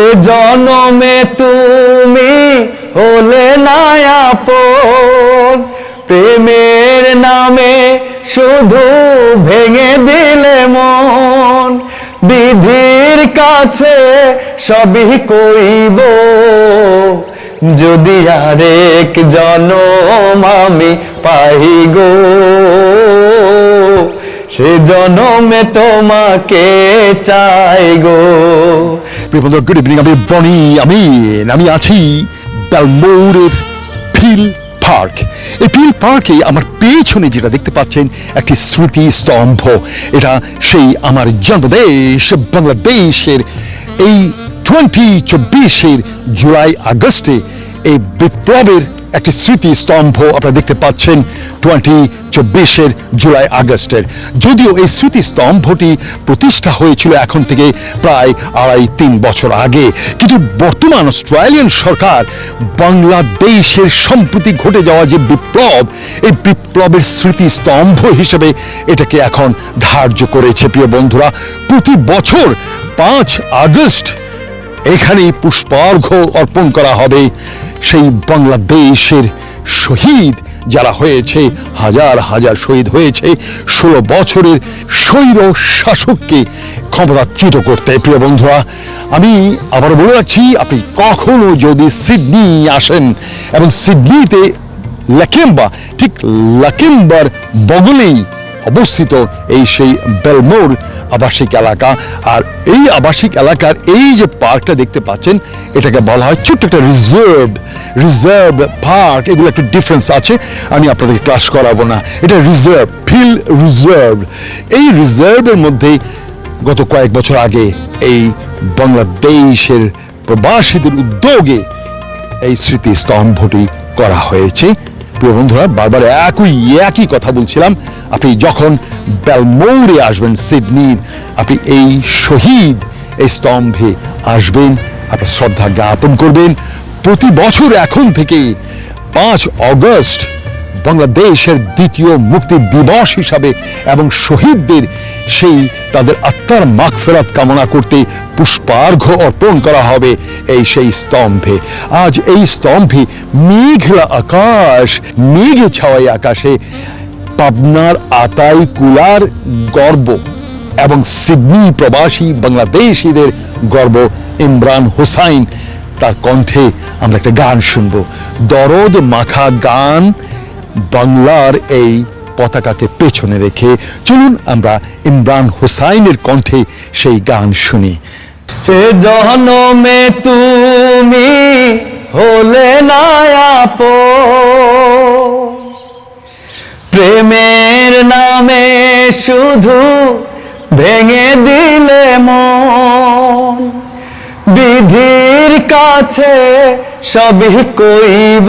এ জনমে তুমি হলে নায়াপন। প্রেমের নামে শুধু ভেঙে দিলে মন। বিধির কাছে সবই কইব। যদি আরেক জনম আমি পাই গো, সে জনমে তোমাকে চাই গো। গুড ইভিনিং আমি বনি, আমি আমি আছি ফিল পার্ক। এই ফিল পার্কে আমার পেছনে যেটা দেখতে পাচ্ছেন, একটি স্মৃতি স্তম্ভ। এটা সেই আমার জন্মদেশ, বাংলাদেশের এই টোয়েন্টি চব্বিশের জুলাই আগস্টে এই বিপ্লবের একটি স্মৃতি স্তম্ভ আপনারা দেখতে পাচ্ছেন টোয়েন্টি চব্বিশের জুলাই আগস্টের। যদিও এই স্মৃতি স্তম্ভটি প্রতিষ্ঠা হয়েছিল এখন থেকে প্রায় আড়াই তিন বছর আগে, কিন্তু বর্তমান অস্ট্রেলিয়ান সরকার বাংলাদেশের সম্প্রতি ঘটে যাওয়া যে বিপ্লব, এই বিপ্লবের স্মৃতি স্তম্ভ হিসেবে এটাকে এখন ধার্য করেছে। প্রিয় বন্ধুরা, প্রতি বছর পাঁচ আগস্ট এখানে পুষ্পার্ঘ অর্পণ করা হবে। সেই বাংলাদেশের শহীদ যারা হয়েছে, হাজার হাজার শহীদ হয়েছে, ষোলো বছরের স্বৈর শাসককে ক্ষমতাচ্যুত করতে। প্রিয় বন্ধুরা, আমি আবার বলে রাখছি, আপনি কখনো যদি সিডনি আসেন এবং সিডনিতে লাকেম্বা, ঠিক লাকেম্বার বগলেই অবস্থিত এই সেই বেলমোর আবাসিক এলাকা। আর এই আবাসিক এলাকার এই যে পার্কটা দেখতে পাচ্ছেন, এটাকে বলা হয় ছোট্ট একটা রিজার্ভ। রিজার্ভ পার্ক, এগুলো একটা ডিফারেন্স আছে, আমি আপনাদের ক্লাস করাবো না। এটা রিজার্ভ, ফিল রিজার্ভ। এই রিজার্ভের মধ্যে গত কয়েক বছর আগে এই বাংলাদেশের প্রবাসীদের উদ্যোগে এই স্মৃতি স্তম্ভটি করা হয়েছে। প্রিয় বন্ধুরা, বারবার একই একই কথা বলছিলাম। আপনি যখন বেলমৌরে আসবেন, সিডনির, আপনি এই শহীদ এই স্তম্ভে আসবেন, আপনার শ্রদ্ধা জ্ঞাপন করবেন। প্রতি বছর এখন থেকে পাঁচ অগস্ট বাংলাদেশের দ্বিতীয় মুক্তি দিবস হিসাবে এবং শহীদদের সেই তাদের আত্মার মাগফেরাত কামনা করতে পুষ্পার্ঘ অর্পণ করা হবে এই সেই স্তম্ভে। আজ এই স্তম্ভে মেঘলা আকাশ, মেঘে ছাওয়াই আকাশে পাবনার আতাই কুলার গর্ব এবং সিডনি প্রবাসী বাংলাদেশিদের গর্ব। ইমরান হোসাইন, তার কণ্ঠে আমরা একটা গান শুনব। দরদ মাখা গান বাংলার এই পতাকাকে পেছনে রেখে চলুন আমরা ইমরান হোসাইনের কণ্ঠে সেই গান শুনি। সে জনমে তুমি হলে নায়াপন প্রেমের নামে শুধু ভেঙে দিলে মন। বিধির কাছে সবই কইব।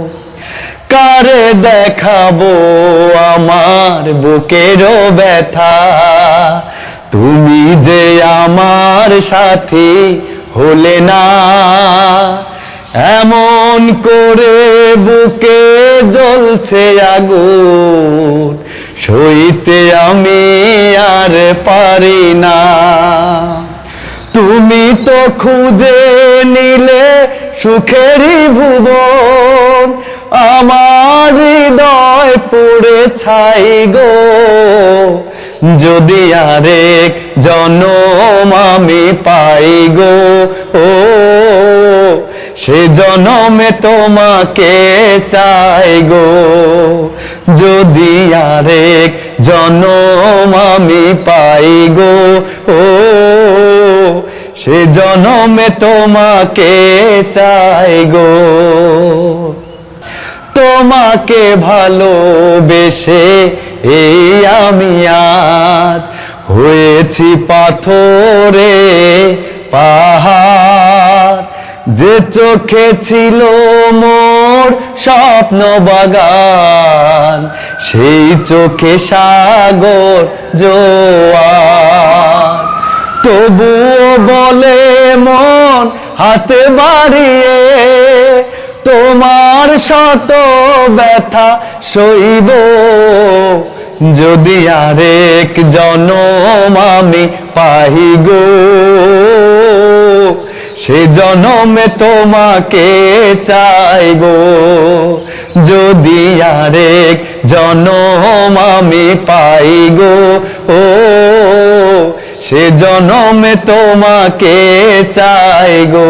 কারে দেখাবো আমার বুকেরও ব্যথা? তুমি যে আমার সাথী হলে না? এমন করে বুকে জ্বলছে আগুন, সইতে আমি আর পারি না। তুমি তো খুঁজে নিলে সুখেরই ভুবন আমার হৃদয় পুড়ে ছাই গো। যদি আরেক জনম আমি পাই গো, ও, সে জনমে তোমাকে চাই গো। যদি আরেক জনম আমি পাই গো, ও, সে জনমে তোমাকে চাই গো। তোমাকে ভালোবেসে, এই আমি আজ হয়েছি পাথরে পাহাড়। যে চোখে ছিল মোর স্বপ্ন বাগান, সেই চোখে সাগর জোয়ার তবুও বলে মন হাতে বাড়িয়ে তোমার শত ব্যথা সইব। যদি আরেক জনম আমি পাই গো, সে জনমে তোমাকে চাইব যদি আরেক জনম আমি পাই গো, ও, সে জনমে তোমাকে চাই গো।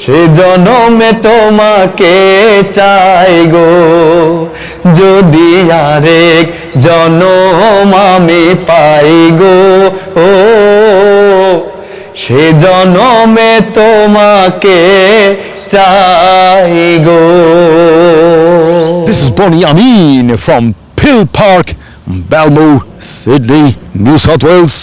সে জনমে তোমাকে চাই গো যদি আরেক জনম আমি পাই গো ও সে জনমে তোমাকে চাই গো This is Bonnie Amin from Pill Park, Balmore, Sydney, New South Wales.